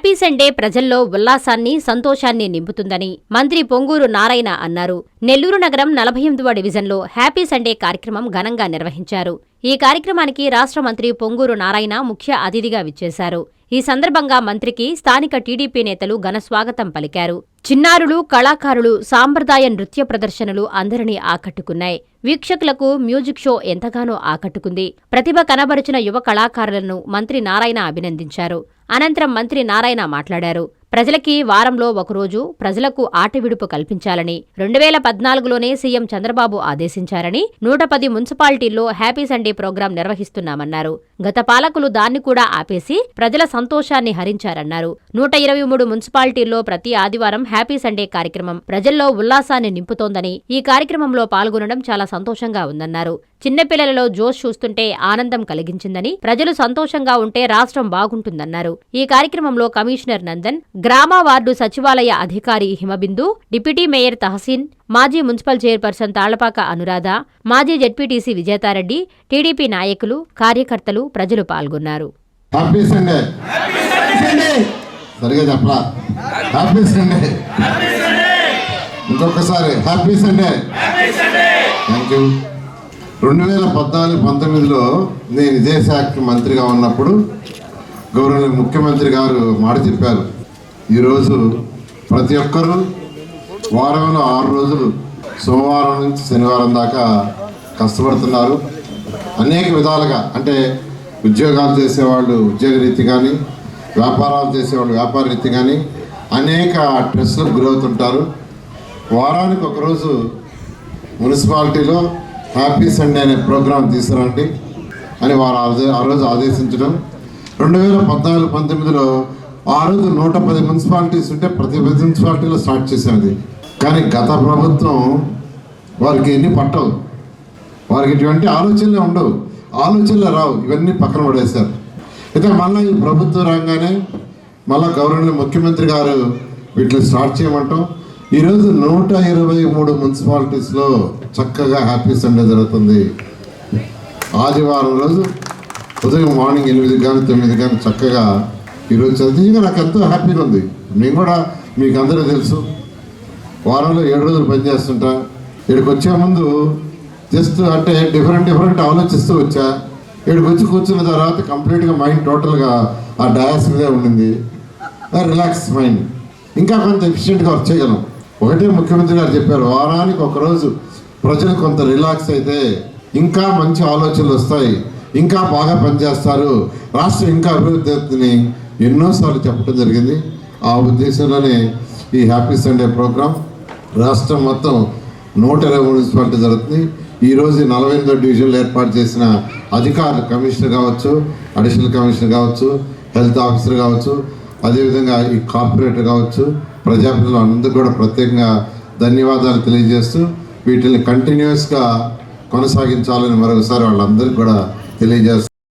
Happy Sunday ప్రజల్లో ఉల్లాసాన్ని సంతోషాన్ని నింపుతుందని మంత్రి పొంగూరు నారాయణ అన్నారు. నెల్లూరు నగరం నలభై ఎనిమిదవ డివిజన్లో హ్యాపీ సండే కార్యక్రమం ఘనంగా నిర్వహించారు. ఈ కార్యక్రమానికి రాష్ట్ర మంత్రి పొంగూరు నారాయణ ముఖ్య అతిథిగా విచ్చేశారు. ఈ సందర్భంగా మంత్రికి స్థానిక టీడీపీ నేతలు ఘన స్వాగతం పలికారు. చిన్నారులు కళాకారులు సాంప్రదాయ నృత్య ప్రదర్శనలు అందరినీ ఆకట్టుకున్నాయి. వీక్షకులకు మ్యూజిక్ షో ఎంతగానో ఆకట్టుకుంది. ప్రతిభ కనబరిచిన యువ కళాకారులను మంత్రి నారాయణ అభినందించారు. అనంతరం మంత్రి నారాయణ మాట్లాడారు. ప్రజలకి వారంలో ఒకరోజు ప్రజలకు ఆట విడుపు కల్పించాలని రెండు వేల పద్నాలుగులోనే సీఎం చంద్రబాబు ఆదేశించారని నూట పది మున్సిపాలిటీల్లో హ్యాపీ సండే ప్రోగ్రాం నిర్వహిస్తున్నామన్నారు. గత పాలకులు దాన్ని కూడా ఆపేసి ప్రజల సంతోషాన్ని హరించారన్నారు. నూట ఇరవై మూడు మున్సిపాలిటీల్లో ప్రతి ఆదివారం హ్యాపీ సండే కార్యక్రమం ప్రజల్లో ఉల్లాసాన్ని నింపుతోందని ఈ కార్యక్రమంలో పాల్గొనడం చాలా సంతోషంగా ఉందన్నారు. చిన్నపిల్లలలో జోష్ చూస్తుంటే ఆనందం కలిగించిందని ప్రజలు సంతోషంగా ఉంటే రాష్ట్రం బాగుంటుందన్నారు. ఈ కార్యక్రమంలో కమిషనర్ నందన్ గ్రామ వార్డు సచివాలయ అధికారి హిమబిందు డిప్యూటీ మేయర్ తహసీన్ మాజీ మున్సిపల్ చైర్పర్సన్ తాళ్ళపాక అనురాధ మాజీ జడ్పీటీసీ విజేతారెడ్డి టీడీపీ నాయకులు కార్యకర్తలు ప్రజలు పాల్గొన్నారు. హ్యాపీ సండే సరిగా చెప్పరా? హ్యాపీ సండే ఇంకొకసారి హ్యాపీ సండే థ్యాంక్ యూ రెండు వేల పద్నాలుగు పంతొమ్మిదిలో నేను ఇదే శాఖకి మంత్రిగా ఉన్నప్పుడు గౌరవ ముఖ్యమంత్రి గారు మాట చెప్పారు. ఈరోజు ప్రతి ఒక్కరూ వారంలో ఆరు రోజులు సోమవారం నుంచి శనివారం దాకా కష్టపడుతున్నారు. అనేక విధాలుగా అంటే ఉద్యోగాలు చేసేవాళ్ళు ఉద్యోగ రీతి కానీ వ్యాపారాలు చేసేవాళ్ళు వ్యాపార రీతి కానీ అనేక స్ట్రెస్లకు గురవుతుంటారు. వారానికి ఒకరోజు మున్సిపాలిటీలో హ్యాపీ సండే అనే ప్రోగ్రాం తీసుకురండి అని వారు ఆ రోజు ఆదేశించడం. రెండు వేల పద్నాలుగు పంతొమ్మిదిలో ఆ రోజు నూట పది మున్సిపాలిటీస్ ఉంటే ప్రతి మున్సిపాలిటీలో స్టార్ట్ చేసేది. కానీ గత ప్రభుత్వం వారికి ఎన్ని పట్టవు. వారికి ఇటువంటి ఆలోచనలే ఉండవు. ఆలోచనలు రావు ఇవన్నీ పక్కన పడేశారు. అయితే మళ్ళీ ఈ ప్రభుత్వం రాగానే మళ్ళీ గవర్నర్ ముఖ్యమంత్రి గారు వీటిని స్టార్ట్ చేయమంటాం. ఈరోజు నూట ఇరవై మూడు మున్సిపాలిటీస్లో చక్కగా హ్యాపీ సండే జరుగుతుంది. ఆదివారం రోజు ఉదయం మార్నింగ్ ఎనిమిది కానీ తొమ్మిది కానీ చక్కగా ఈరోజు చదివిగా నాకు ఎంతో హ్యాపీగా ఉంది. నేను కూడా మీకు అందరూ తెలుసు. వారంలో ఏడు రోజులు పనిచేస్తుంటా. ఇక్కడికి వచ్చే ముందు జస్ట్ అంటే డిఫరెంట్ డిఫరెంట్ ఆలోచిస్తూ వచ్చా. ఇక్కడికి వచ్చి కూర్చున్న తర్వాత కంప్లీట్గా మైండ్ టోటల్గా ఆ డయాస్ మీదే ఉండింది. రిలాక్స్ మైండ్ ఇంకా కొంత ఎఫిషియెంట్గా వర్క్ చేయగలం. ఒకటే ముఖ్యమంత్రి గారు చెప్పారు వారానికి ఒకరోజు ప్రజలు కొంత రిలాక్స్ అయితే ఇంకా మంచి ఆలోచనలు వస్తాయి. ఇంకా బాగా పనిచేస్తారు. రాష్ట్రం ఇంకా అభివృద్ధి అవుతుంది ఎన్నోసార్లు చెప్పడం జరిగింది. ఆ ఉద్దేశంలోనే ఈ హ్యాపీ సండే ప్రోగ్రాం రాష్ట్రం మొత్తం నూట ఇరవై మున్సిపాలిటీ జరుగుతుంది ఈరోజు నలభై ఎనిమిదో డివిజన్లో ఏర్పాటు చేసిన అధికారులు కమిషనర్ కావచ్చు అడిషనల్ కమిషనర్ కావచ్చు హెల్త్ ఆఫీసర్ కావచ్చు అదేవిధంగా ఈ కార్పొరేటర్ కావచ్చు ప్రజాప్రతినిధులు అందరూ కూడా ప్రత్యేకంగా ధన్యవాదాలు తెలియజేస్తూ వీటిని కంటిన్యూస్గా కొనసాగించాలని మరొకసారి వాళ్ళందరికీ కూడా తెలియజేస్తారు